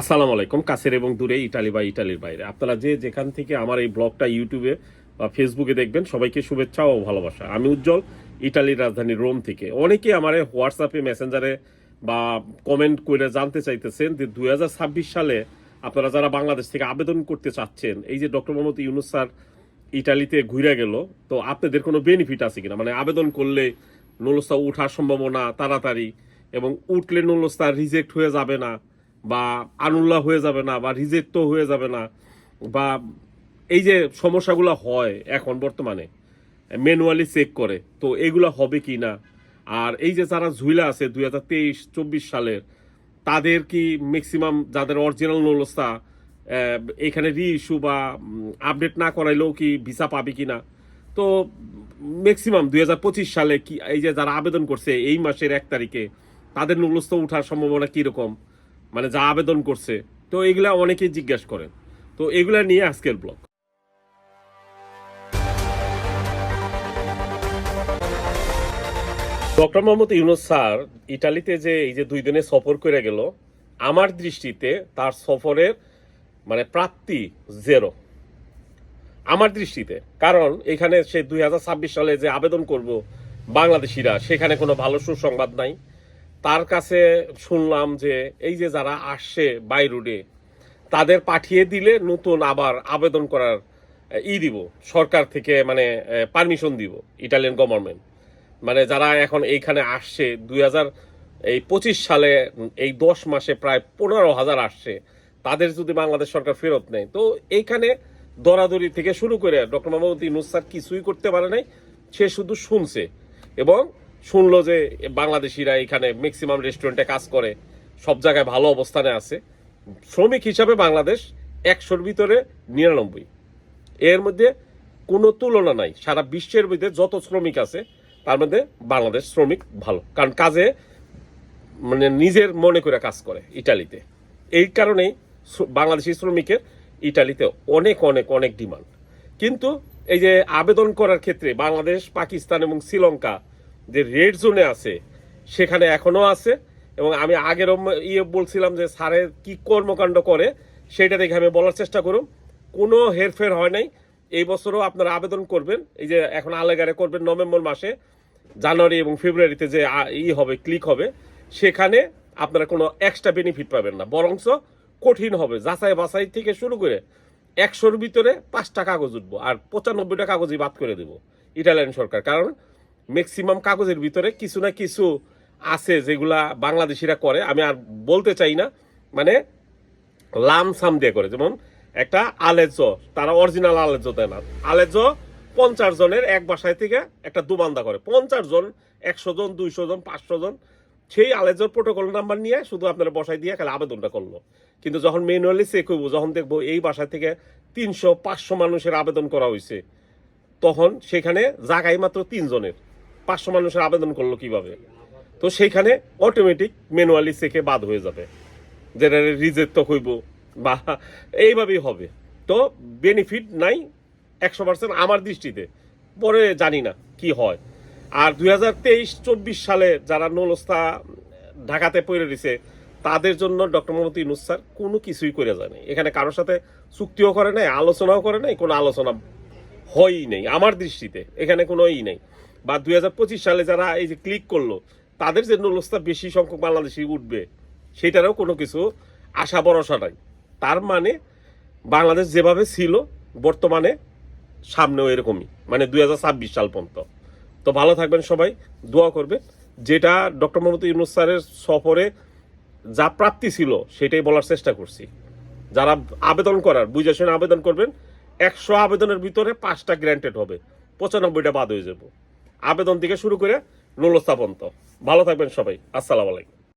আসসালামু আলাইকুম, কাছের এবং দূরে ইটালি বা ইটালির বাইরে। আপনারা যে যেখান থেকে আমার এই ব্লগটা ইউটিউবে বা ফেসবুকে দেখবেন, সবাইকে শুভেচ্ছা ও ভালোবাসা। আমি উজ্জ্বল, ইটালির রাজধানী রোম থেকে। অনেকে আমার হোয়াটসঅ্যাপে, মেসেঞ্জারে বা কমেন্ট করে জানতে চাইতেছেন যে দু হাজার ছাব্বিশ সালে আপনারা যারা বাংলাদেশ থেকে আবেদন করতে চাচ্ছেন, এই যে ডক্টর মোহাম্মদ ইউনুস স্যার ইটালিতে ঘুরে গেল, তো আপনাদের কোনো বেনিফিট আছে কিনা? মানে আবেদন করলে নুলস্তা উঠার সম্ভাবনা তাড়াতাড়ি এবং উঠলে নুলস্তা রিজেক্ট হয়ে যাবে না? বা আনুল্লাহ হয়ে যাবে না বা রিজেক্টও হয়ে যাবে না বা এই যে সমস্যাগুলো হয় এখন বর্তমানে ম্যানুয়ালি চেক করে, তো এগুলো হবে কি না? আর এই যে যারা ঝুইলা আছে দুই হাজার তেইশ, চব্বিশ সালের, তাদের কি ম্যাক্সিমাম যাদের অরিজিনাল নলস্তা এখানে রি ইস্যু বা আপডেট না করাইলেও কি ভিসা পাবে কি না? তো ম্যাক্সিমাম দুই হাজার পঁচিশ সালে কি, এই যে যারা আবেদন করছে এই মাসের এক তারিখে, তাদের নলস্ত ওঠার সম্ভাবনা কীরকম? মানে যা আবেদন করছে। তো এগুলা অনেকেই জিজ্ঞাসা করেন। তো এগুলা নিয়ে আজকের blog. Doctor Mohammad Yunus sir ইটালিতে যে এই যে দুই দিনে সফর করে গেল, আমার দৃষ্টিতে তার সফরের মানে প্রাপ্তি জেরো আমার দৃষ্টিতে। কারণ এখানে সে দুই হাজার ছাব্বিশ সালে যে আবেদন করব বাংলাদেশিরা, সেখানে কোনো ভালো সুসংবাদ নাই। তার কাছে শুনলাম যে এই যে যারা আসছে বাই রোডে তাদের পাঠিয়ে দিলে নতুন আবার আবেদন করার ই দিব, সরকার থেকে মানে পারমিশন দিব ইটালিয়ান গভর্নমেন্ট মানে যারা এখন এইখানে আসছে, দুই হাজার এই পঁচিশ সালে এই দশ মাসে প্রায় পনেরো হাজার আসছে, তাদের যদি বাংলাদেশ সরকার ফেরত নেয়, তো এইখানে দরাদরি থেকে শুরু করে ডক্টর মোহাম্মদ ইউনুস স্যার কিছুই করতে পারে নাই, সে শুধু শুনছে। এবং শুনলো যে বাংলাদেশিরা এখানে ম্যাক্সিমাম রেস্টুরেন্টে কাজ করে, সব জায়গায় ভালো অবস্থানে আছে। শ্রমিক হিসাবে বাংলাদেশ একশোর ভিতরে নিরানব্বই। এর মধ্যে কোনো তুলনা নাই, সারা বিশ্বের মধ্যে যত শ্রমিক আছে, তার মধ্যে বাংলাদেশ শ্রমিক ভালো। কারণ কাজে মানে নিজের মনে করে কাজ করে ইটালিতে। এই কারণেই বাংলাদেশি শ্রমিকের ইটালিতে অনেক অনেক অনেক ডিমান্ড। কিন্তু এই যে আবেদন করার ক্ষেত্রে বাংলাদেশ, পাকিস্তান এবং শ্রীলঙ্কা যে রেড জোনে আছে, সেখানে এখনও আছে। এবং আমি আগের ইয়ে বলছিলাম যে স্যারের কি কর্মকাণ্ড করে, সেটা দেখে আমি বলার চেষ্টা করুন। কোনো হেরফের হয় নাই। এই বছরও আপনারা আবেদন করবেন। এই যে এখন আলেগারে করবেন নভেম্বর মাসে, জানুয়ারি এবং ফেব্রুয়ারিতে যে ই হবে ক্লিক হবে, সেখানে আপনারা কোনো এক্সট্রা বেনিফিট পাবেন না। বরঞ্চ কঠিন হবে। যাচাই বাছাই থেকে শুরু করে একশোর ভিতরে পাঁচটা কাগজ উঠবো। আর পঁচানব্বইটা কাগজই বাদ করে দেবো। ইটালিয়ান সরকার। কারণ ম্যাক্সিমাম কাগজের ভিতরে কিছু না কিছু আছে যেগুলা বাংলাদেশিরা করে। আমি আর বলতে চাই না মানে লাম সাম দিয়ে করে। যেমন একটা আলেজ, তারা অরিজিনাল আলেজ দেয় না। আলেজ পঞ্চাশ জনের এক বাসায় থেকে একটা দুবান্দা করে। পঞ্চাশ জন, একশো জন, দুইশো জন, পাঁচশো জন, সেই আলেজর প্রোটোকল নাম্বার নিয়ে শুধু আপনারা বসায় দিয়ে খালি আবেদনটা করল। কিন্তু যখন ম্যানুয়ালি চেক হইব, যখন দেখব এই বাসা থেকে তিনশো, পাঁচশো মানুষের আবেদন করা হয়েছে তখন সেখানে জায়গায় মাত্র তিনজনের। পাঁচশো মানুষের আবেদন করল কীভাবে? তো সেইখানে অটোমেটিক ম্যানুয়ালি চেকে বাদ হয়ে যাবে। যেটা রিজেক্ট তো হইব বা এইভাবেই হবে। তো বেনিফিট নাই একশো পার্সেন্ট আমার দৃষ্টিতে। পরে জানি না কি হয়। আর দুই হাজার তেইশ, চব্বিশ সালে যারা নলস্তা ঢাকাতে পড়ে দিছে, তাদের জন্য ডক্টর মোহাম্মদ ইউনুস স্যার কোনো কিছুই করে যায় নাই। এখানে কারোর সাথে চুক্তিও করে নাই, আলোচনাও করে নাই, কোনো আলোচনা হয়ই নেই, আমার দৃষ্টিতে। এখানে কোনো ই নেই। বা দুই হাজার পঁচিশ সালে যারা এই যে ক্লিক করল, তাদের যে নলস্তা বেশি সংখ্যক বাংলাদেশি উঠবে, সেটারও কোনো কিছু আশা ভরসা নাই। তার মানে বাংলাদেশ যেভাবে ছিল, বর্তমানে সামনেও এরকমই মানে দুই হাজার ছাব্বিশ সাল পর্যন্ত। তো ভালো থাকবেন সবাই, দোয়া করবে যেটা ডক্টর মোহাম্মদ ইউনুস স্যারের সফরে যা প্রাপ্তি ছিল, সেটাই বলার চেষ্টা করছি। যারা আবেদন করার, বুঝে শুনে আবেদন করবেন, একশো আবেদনের ভিতরে পাঁচটা গ্র্যান্টেড হবে, পঁচানব্বইটা বাদ হয়ে যাব। আবেদন থেকে শুরু করে লোলস্থাপন্ত ভালো থাকবেন সবাই। আসসালামু আলাইকুম।